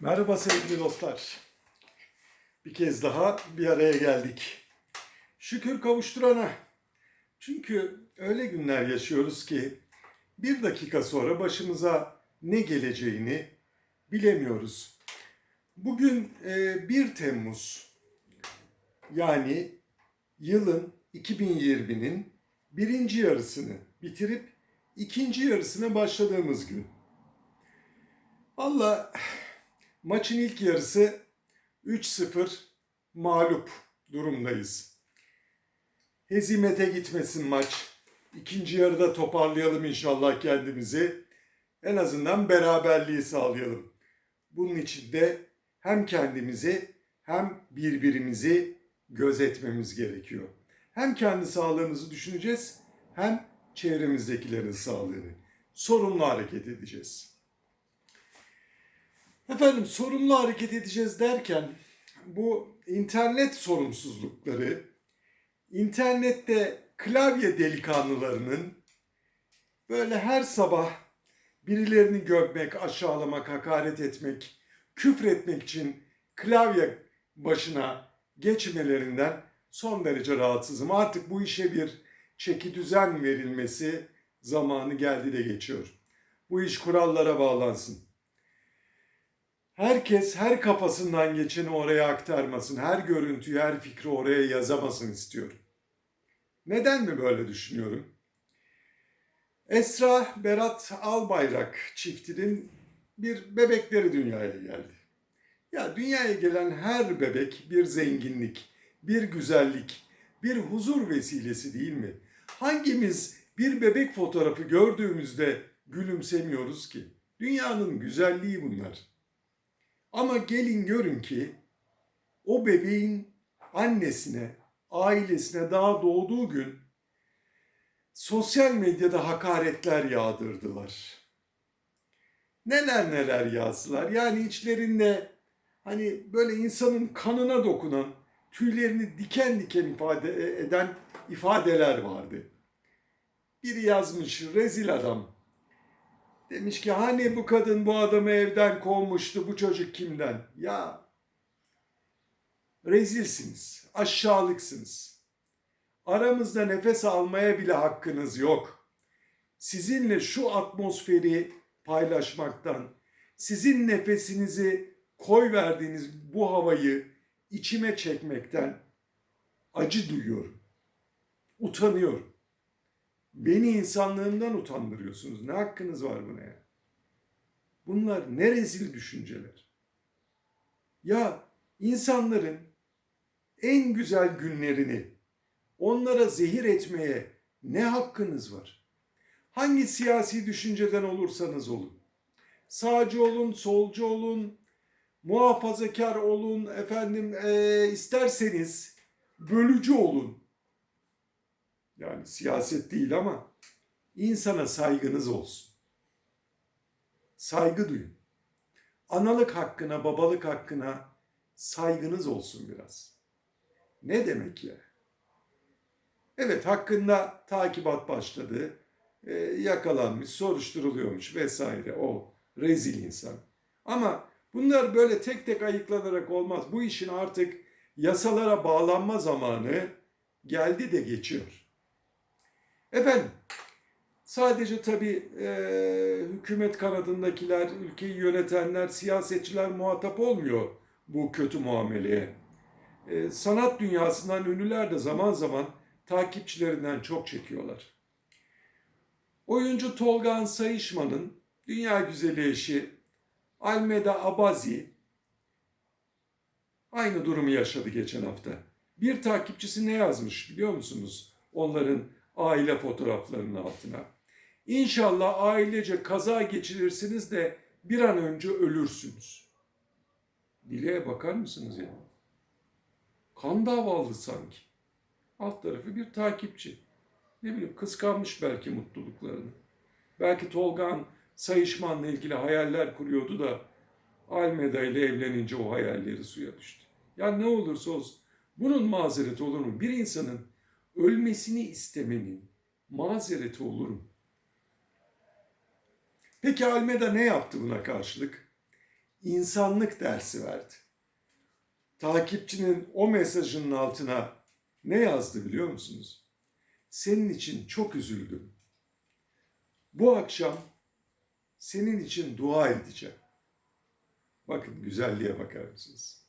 Merhaba sevgili dostlar. Bir kez daha bir araya geldik. Şükür kavuşturana. Çünkü öyle günler yaşıyoruz ki bir dakika sonra başımıza ne geleceğini bilemiyoruz. Bugün e, 1 Temmuz yani yılın 2020'nin birinci yarısını bitirip ikinci yarısına başladığımız gün. Valla maçın ilk yarısı 3-0 mağlup durumdayız. Hezimete gitmesin maç. İkinci yarıda toparlayalım inşallah kendimizi. En azından beraberliği sağlayalım. Bunun için de hem kendimizi hem birbirimizi gözetmemiz gerekiyor. Hem kendi sağlığımızı düşüneceğiz hem çevremizdekilerin sağlığını. Sorumlu hareket edeceğiz. Efendim sorumlu hareket edeceğiz derken bu internet sorumsuzlukları, internette klavye delikanlılarının böyle her sabah birilerini gömmek, aşağılamak, hakaret etmek, küfretmek için klavye başına geçmelerinden son derece rahatsızım. Artık bu işe bir çeki düzen verilmesi zamanı geldi de geçiyor. Bu iş kurallara bağlansın. Herkes her kafasından geçeni oraya aktarmasın. Her görüntüyü, her fikri oraya yazamasın istiyorum. Neden mi böyle düşünüyorum? Esra Berat Albayrak çiftinin bir bebekleri dünyaya geldi. Ya dünyaya gelen her bebek bir zenginlik, bir güzellik, bir huzur vesilesi değil mi? Hangimiz bir bebek fotoğrafı gördüğümüzde gülümsemiyoruz ki? Dünyanın güzelliği bunlar. Ama gelin görün ki o bebeğin annesine, ailesine daha doğduğu gün sosyal medyada hakaretler yağdırdılar. Neler neler yazdılar. Yani içlerinde hani böyle insanın kanına dokunan, tüylerini diken diken ifade eden ifadeler vardı. Biri yazmış rezil adam. Demiş ki hani bu kadın bu adamı evden kovmuştu bu çocuk kimden? Ya rezilsiniz, aşağılıksınız. Aramızda nefes almaya bile hakkınız yok. Sizinle şu atmosferi paylaşmaktan, sizin nefesinizi koy verdiğiniz bu havayı içime çekmekten acı duyuyorum. Utanıyorum. Beni insanlığımdan utandırıyorsunuz. Ne hakkınız var buna ya? Bunlar ne rezil düşünceler. Ya insanların en güzel günlerini onlara zehir etmeye ne hakkınız var? Hangi siyasi düşünceden olursanız olun. Sağcı olun, solcu olun, muhafazakar olun, efendim e, isterseniz bölücü olun. Yani siyaset değil ama insana saygınız olsun. Saygı duyun. Analık hakkına, babalık hakkına saygınız olsun biraz. Ne demek ya? Evet hakkında takibat başladı. Ee, yakalanmış, soruşturuluyormuş vesaire o rezil insan. Ama bunlar böyle tek tek ayıklanarak olmaz. Bu işin artık yasalara bağlanma zamanı geldi de geçiyor. Efendim, sadece tabii e, hükümet kanadındakiler, ülkeyi yönetenler, siyasetçiler muhatap olmuyor bu kötü muameleye. E, sanat dünyasından ünlüler de zaman zaman takipçilerinden çok çekiyorlar. Oyuncu Tolgan Sayışman'ın dünya güzeli eşi Almeda Abazi aynı durumu yaşadı geçen hafta. Bir takipçisi ne yazmış biliyor musunuz? Onların aile fotoğraflarının altına. İnşallah ailece kaza geçirirsiniz de bir an önce ölürsünüz. Dileğe bakar mısınız ya? Kan davalı sanki. Alt tarafı bir takipçi. Ne bileyim kıskanmış belki mutluluklarını. Belki Tolgan Sayışman'la ilgili hayaller kuruyordu da Almeda ile evlenince o hayalleri suya düştü. Ya ne olursa olsun bunun mazereti olur mu? Bir insanın ölmesini istemenin mazereti olur mu? Peki Almeda ne yaptı buna karşılık? insanlık dersi verdi. Takipçinin o mesajının altına ne yazdı biliyor musunuz? Senin için çok üzüldüm. Bu akşam senin için dua edeceğim. Bakın güzelliğe bakar mısınız?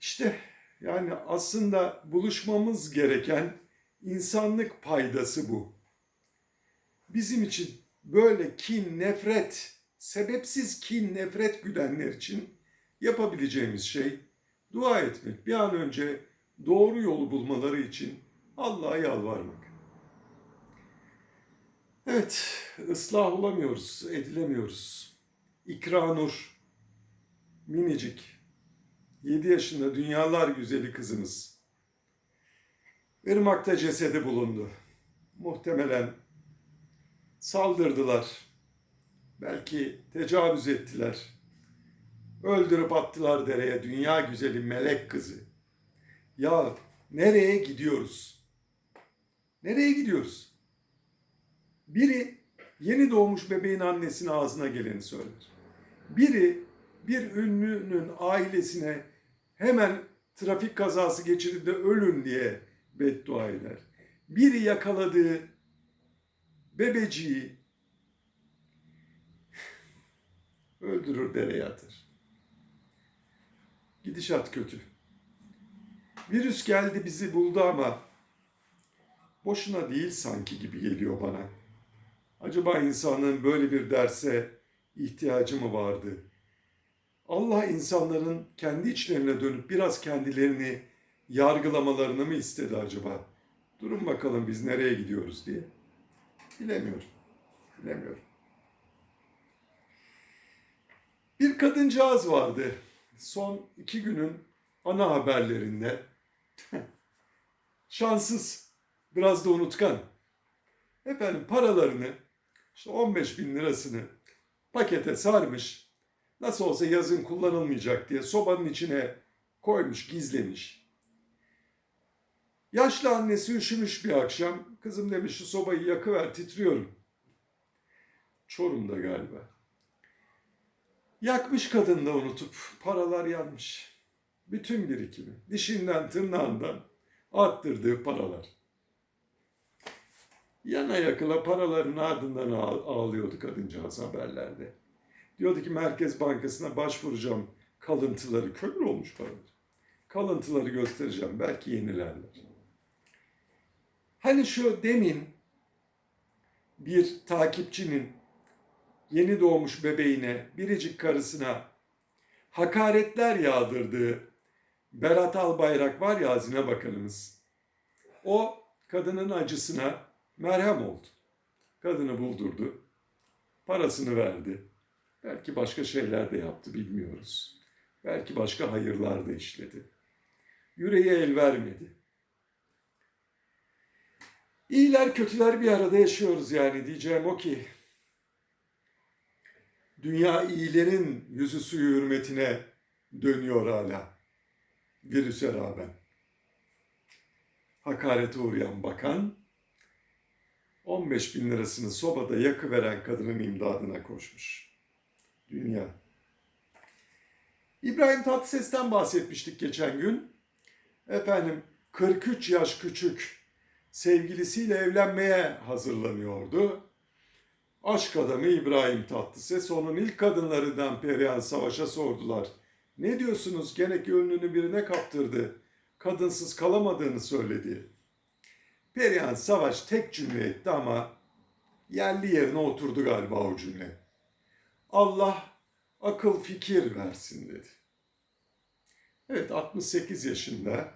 İşte yani aslında buluşmamız gereken insanlık paydası bu. Bizim için böyle kin, nefret, sebepsiz kin, nefret güdenler için yapabileceğimiz şey dua etmek. Bir an önce doğru yolu bulmaları için Allah'a yalvarmak. Evet, ıslah olamıyoruz, edilemiyoruz. İkranur, minicik, 7 yaşında dünyalar güzeli kızımız. Irmak'ta cesedi bulundu. Muhtemelen saldırdılar. Belki tecavüz ettiler. Öldürüp attılar dereye dünya güzeli melek kızı. Ya nereye gidiyoruz? Nereye gidiyoruz? Biri yeni doğmuş bebeğin annesine ağzına geleni söyler. Biri bir ünlünün ailesine hemen trafik kazası geçirdi de ölün diye beddua eder. Biri yakaladığı bebeciği öldürür dereye atır. Gidişat kötü. Virüs geldi bizi buldu ama boşuna değil sanki gibi geliyor bana. Acaba insanın böyle bir derse ihtiyacı mı vardı? Allah insanların kendi içlerine dönüp biraz kendilerini yargılamalarını mı istedi acaba? Durun bakalım biz nereye gidiyoruz diye. Bilemiyorum. Bilemiyorum. Bir kadıncağız vardı. Son iki günün ana haberlerinde. Şanssız. Biraz da unutkan. Efendim paralarını işte 15 bin lirasını pakete sarmış. Nasıl olsa yazın kullanılmayacak diye sobanın içine koymuş, gizlemiş. Yaşlı annesi üşümüş bir akşam. Kızım demiş şu sobayı yakıver titriyorum. Çorum'da galiba. Yakmış kadın da unutup paralar yanmış. Bütün birikimi dişinden tırnağından arttırdığı paralar. Yana yakıla paraların ardından ağ- ağlıyordu kadıncağız haberlerde. Diyordu ki Merkez Bankası'na başvuracağım kalıntıları. Kömür olmuş paralar. Kalıntıları göstereceğim. Belki yenilerler. Hani şu demin bir takipçinin yeni doğmuş bebeğine, biricik karısına hakaretler yağdırdığı Berat Albayrak var ya Hazine Bakanımız. O kadının acısına merhem oldu. Kadını buldurdu. Parasını verdi. Belki başka şeyler de yaptı bilmiyoruz. Belki başka hayırlar da işledi. Yüreği el vermedi. İyiler kötüler bir arada yaşıyoruz yani diyeceğim o ki dünya iyilerin yüzü suyu hürmetine dönüyor hala virüse rağmen. Hakarete uğrayan bakan 15 bin lirasını sobada yakıveren kadının imdadına koşmuş. Dünya. İbrahim Tatlıses'ten bahsetmiştik geçen gün. Efendim 43 yaş küçük sevgilisiyle evlenmeye hazırlanıyordu. Aşk adamı İbrahim Tatlıses onun ilk kadınlarından Perihan Savaş'a sordular. Ne diyorsunuz gene gönlünü birine kaptırdı. Kadınsız kalamadığını söyledi. Perihan Savaş tek cümle etti ama yerli yerine oturdu galiba o cümle. Allah akıl fikir versin dedi. Evet 68 yaşında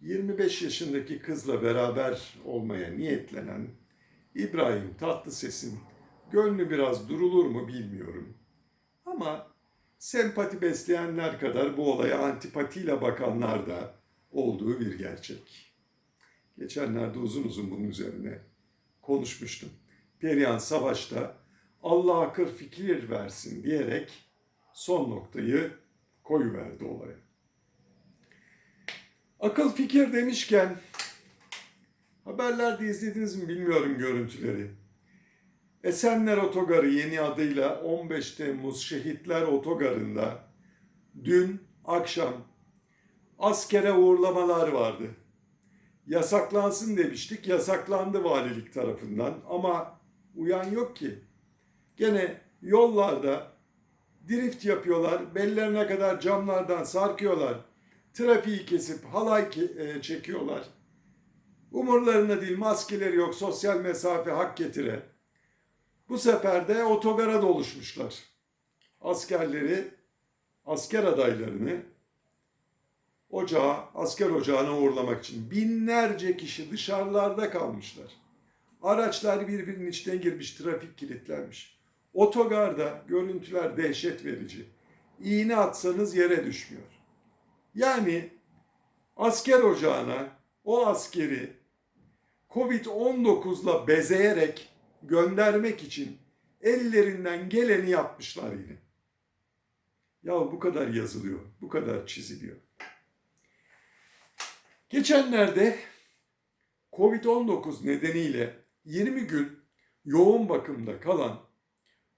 25 yaşındaki kızla beraber olmaya niyetlenen İbrahim Tatlıses'in gönlü biraz durulur mu bilmiyorum. Ama sempati besleyenler kadar bu olaya antipatiyle bakanlar da olduğu bir gerçek. Geçenlerde uzun uzun bunun üzerine konuşmuştum. Perihan Savaş'ta Allah akıl fikir versin diyerek son noktayı koyuverdi olaya. Akıl fikir demişken haberlerde izlediniz mi bilmiyorum görüntüleri. Esenler Otogarı yeni adıyla 15 Temmuz Şehitler Otogarı'nda dün akşam askere uğurlamalar vardı. Yasaklansın demiştik, yasaklandı valilik tarafından ama uyan yok ki. Gene yollarda drift yapıyorlar, bellerine kadar camlardan sarkıyorlar, trafiği kesip halay e, çekiyorlar. Umurlarında değil, maskeleri yok, sosyal mesafe hak getire. Bu sefer de otogara doluşmuşlar. Askerleri, asker adaylarını ocağa, asker ocağına uğurlamak için binlerce kişi dışarılarda kalmışlar. Araçlar birbirinin içine girmiş, trafik kilitlenmiş. Otogarda görüntüler dehşet verici. İğne atsanız yere düşmüyor. Yani asker ocağına o askeri Covid-19'la bezeyerek göndermek için ellerinden geleni yapmışlar yine. Ya bu kadar yazılıyor, bu kadar çiziliyor. Geçenlerde Covid-19 nedeniyle 20 gün yoğun bakımda kalan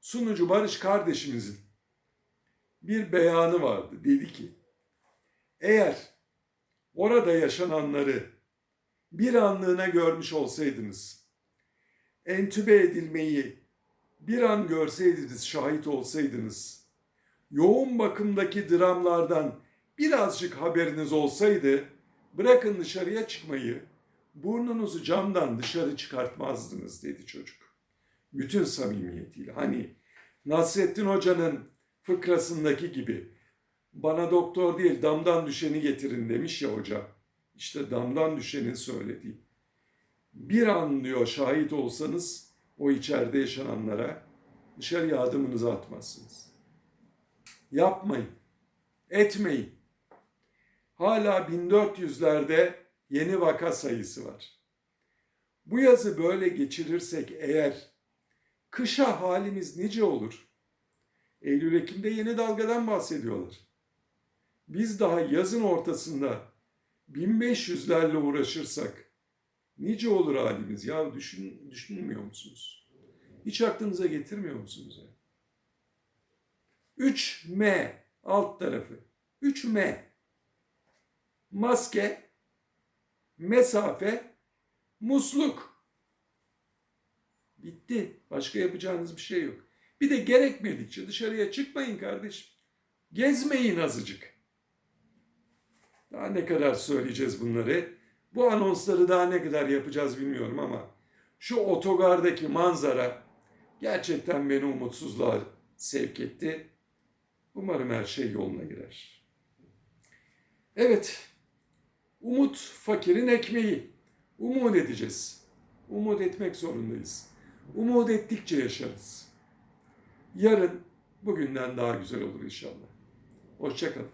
sunucu Barış kardeşimizin bir beyanı vardı. Dedi ki, eğer orada yaşananları bir anlığına görmüş olsaydınız, entübe edilmeyi bir an görseydiniz, şahit olsaydınız, yoğun bakımdaki dramlardan birazcık haberiniz olsaydı, bırakın dışarıya çıkmayı, burnunuzu camdan dışarı çıkartmazdınız dedi çocuk. Bütün samimiyetiyle. Hani Nasrettin Hoca'nın fıkrasındaki gibi bana doktor değil damdan düşeni getirin demiş ya hoca. İşte damdan düşenin söylediği. Bir an diyor şahit olsanız o içeride yaşananlara dışarıya adımınızı atmazsınız. Yapmayın. Etmeyin. Hala 1400'lerde yeni vaka sayısı var. Bu yazı böyle geçirirsek eğer kışa halimiz nice olur? Eylül-Ekim'de yeni dalgadan bahsediyorlar. Biz daha yazın ortasında 1500'lerle uğraşırsak nice olur halimiz ya düşün, düşünmüyor musunuz? Hiç aklınıza getirmiyor musunuz? ya? 3M alt tarafı. 3M. Maske, mesafe, musluk. Bitti. Başka yapacağınız bir şey yok. Bir de gerekmedikçe dışarıya çıkmayın kardeşim. Gezmeyin azıcık. Daha ne kadar söyleyeceğiz bunları? Bu anonsları daha ne kadar yapacağız bilmiyorum ama şu otogardaki manzara gerçekten beni umutsuzluğa sevk etti. Umarım her şey yoluna girer. Evet, umut fakirin ekmeği. Umut edeceğiz. Umut etmek zorundayız. Umut ettikçe yaşarız. Yarın bugünden daha güzel olur inşallah. Hoşçakalın.